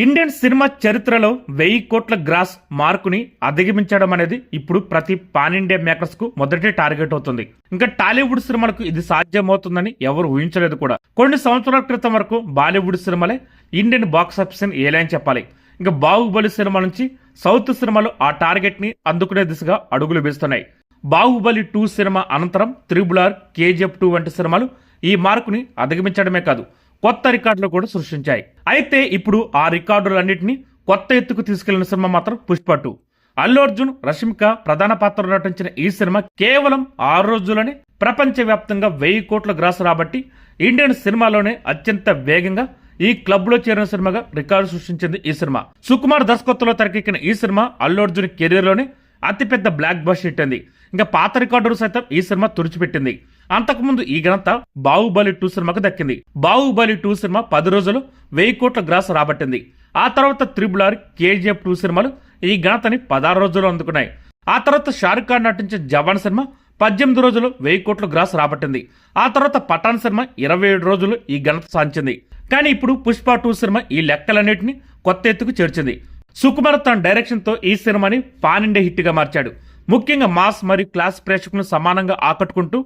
Indian cinema చరిత్రలో వెయ్యి కోట్ల గ్రాస్ మార్కుని అధిగమించడం అనేది ఇప్పుడు ప్రతి పాన్ ఇండియా మేకర్స్కు మొదటి టార్గెట్ అవుతుంది. ఇంకా టాలీవుడ్ సినిమాలకు ఇది సాధ్యమవుతుందని ఎవరు ఊహించలేదు కూడా. కొన్ని సంవత్సరాల క్రితం వరకు బాలీవుడ్ సినిమాలే ఇండియన్ బాక్స్ ఆఫీస్ని ఏలని చెప్పాలి. ఇంకా బాహుబలి సినిమా నుంచి సౌత్ సినిమాలు ఆ టార్గెట్ని అందుకునే దిశగా అడుగులు వేస్తున్నాయి. బాహుబలి టూ సినిమా అనంతరం త్రిబుల్ ఆర్ కేజీఎఫ్ టూ వంటి సినిమాలు ఈ మార్కుని అధిగమించడమే కాదు. కొత్త రికార్డులు కూడా సృష్టించాయి. అయితే ఇప్పుడు ఆ రికార్డులన్నింటినీ కొత్త ఎత్తుకు తీసుకెళ్ళిన సినిమా మాత్రం పుష్ప టూ. అల్లు అర్జున్ రష్మిక ప్రధాన పాత్రలో నటించిన ఈ సినిమా కేవలం ఆరు రోజుల్లోనే ప్రపంచవ్యాప్తంగా వెయ్యి కోట్ల గ్రాస్ రాబట్టి ఇండియన్ సినిమాలోనే అత్యంత వేగంగా ఈ క్లబ్లో చేరిన సినిమాగా రికార్డు సృష్టించింది ఈ సినిమా. సుకుమార్ దర్శకత్వంలో తెరకెక్కిన ఈ సినిమా అల్లు అర్జున్ కెరీర్లోనే అతిపెద్ద బ్లాక్ బస్ హిట్ అంది ఇంకా పాత రికార్డులు సైతం ఈ సినిమా తుడిచిపెట్టింది. అంతకుముందు ఈ ఘనత బాహుబలి టూ సినిమాకు దక్కింది. బాహుబలి టూ సినిమా పది రోజులు వెయ్యి కోట్ల గ్రాస్ రాబట్టింది. ఆ తర్వాత త్రిబుల్ ఆర్ కేజీఎఫ్ టూ సినిమాలు ఈ ఘనతని పదహారు రోజులు అందుకున్నాయి. ఆ తర్వాత షారుఖ్ ఖాన్ నటించిన జవాన్ సినిమా పద్దెనిమిది రోజులు వెయ్యి కోట్ల గ్రాస్ రాబట్టింది. ఆ తర్వాత పఠాన్ సినిమా ఇరవై ఏడు రోజులు ఈ ఘనత సాధించింది. కానీ ఇప్పుడు పుష్ప టూ సినిమా ఈ లెక్కలన్నింటినీ కొత్త ఎత్తుకు చేర్చింది. సుకుమార్ తన డైరెక్షన్తో ఈ సినిమాని పాన్ ఇండియా హిట్గా మార్చాడు. ముఖ్యంగా మాస్ మరియు క్లాస్ ప్రేక్షకులను సమానంగా ఆకట్టుకుంటూ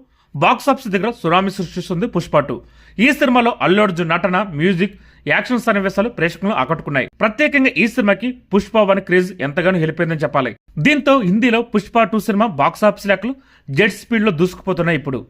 బాక్స్ ఆఫీస్ దగ్గర సునామీ సృష్టిస్తుంది పుష్ప టూ. ఈ సినిమాలో అల్లు అర్జున్ నటన మ్యూజిక్ యాక్షన్ సన్నివేశాలు ప్రేక్షకులను ఆకట్టుకున్నాయి. ప్రత్యేకంగా ఈ సినిమాకి పుష్ప వన్ క్రేజ్ ఎంతగానో హెలిపోయిందని చెప్పాలి. దీంతో హిందీలో Pushpa two cinema box office లెక్కలు జెట్ స్పీడ్లో దూసుకుపోతున్నాయి ఇప్పుడు.